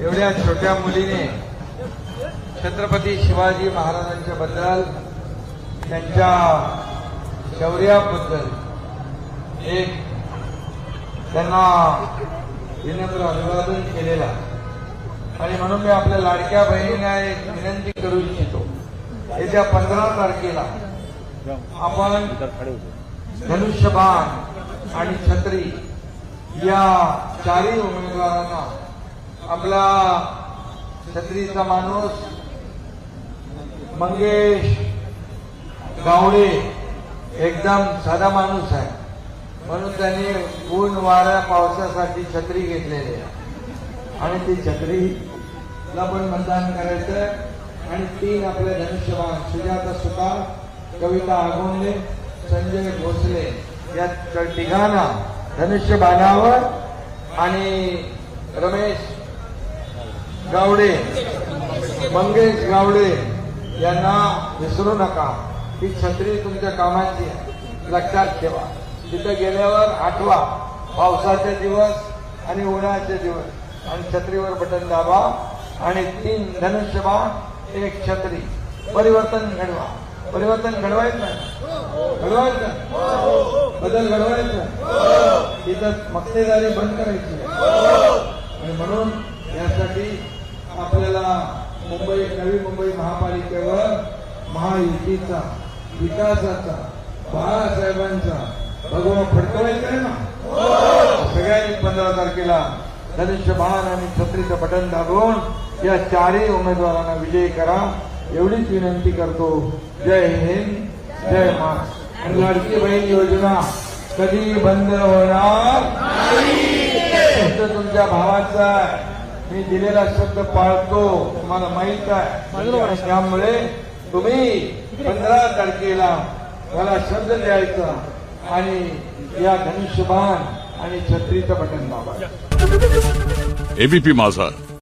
एवढ्या छोट्या मुलीने छत्रपती शिवाजी महाराजांच्या बद्दल त्यांच्या शौर्याबद्दल एक त्यांना विनम्र अभिवादन केलेला आणि म्हणून मी आपल्या लाडक्या बहिणीला एक विनंती करू इच्छितो. येत्या पंधरा तारखेला आपण धनुष्यबाण आणि छत्री या चारही उमेदवारांना आपला छत्रीचा माणूस मंगेश गावडे एकदम साधा माणूस आहे. म्हणून त्यांनी ऊन वाऱ्या पावसासाठी छत्री घेतलेली आहे. आणि ती छत्रीला पण मतदान करायचं आणि तीन आपले धनुष्यबाण सुजाता सुतार कविता आगोंडे संजय भोसले या तिघांना धनुष्य बाणावर आणि रमेश गावडे मंगेश गावडे यांना विसरू नका. ही छत्री तुमच्या कामाची लक्षात ठेवा. तिथं गेल्यावर आठवा. पावसाचे दिवस आणि उन्हाळ्याचे दिवस. आणि छत्रीवर बटन दाबा आणि तीन धनुष्यबाण एक छत्री. परिवर्तन घडवा. परिवर्तन घडवायचं? घडवायचं? बदल घडवायचं? तिथं मक्तेदारी बंद करायची. आणि म्हणून यासाठी आपल्याला मुंबई नवी मुंबई महापालिकेवर महायुतीचा विकासाचा बाळासाहेबांचा भगवा फडकवायचा आहे ना? सगळ्यांनी पंधरा तारखेला धनुष्यबाण आणि छत्रीचं बटन दाबून या चारही उमेदवारांना विजयी करा. एवढीच विनंती करतो. जय हिंद जय महाराष्ट्र. आणि लाडकी बहीण योजना कधी बंद होणार? फक्त तुमच्या भावाचा आहे. मी दिलेला शब्द पाळतो. तुम्हाला माहीत आहे. त्यामुळे तुम्ही पंधरा तारखेला मला शब्द द्यायचा आणि या धनुष्यबाण आणि छत्रीचं बटन दाबायचं एबीपी माझा.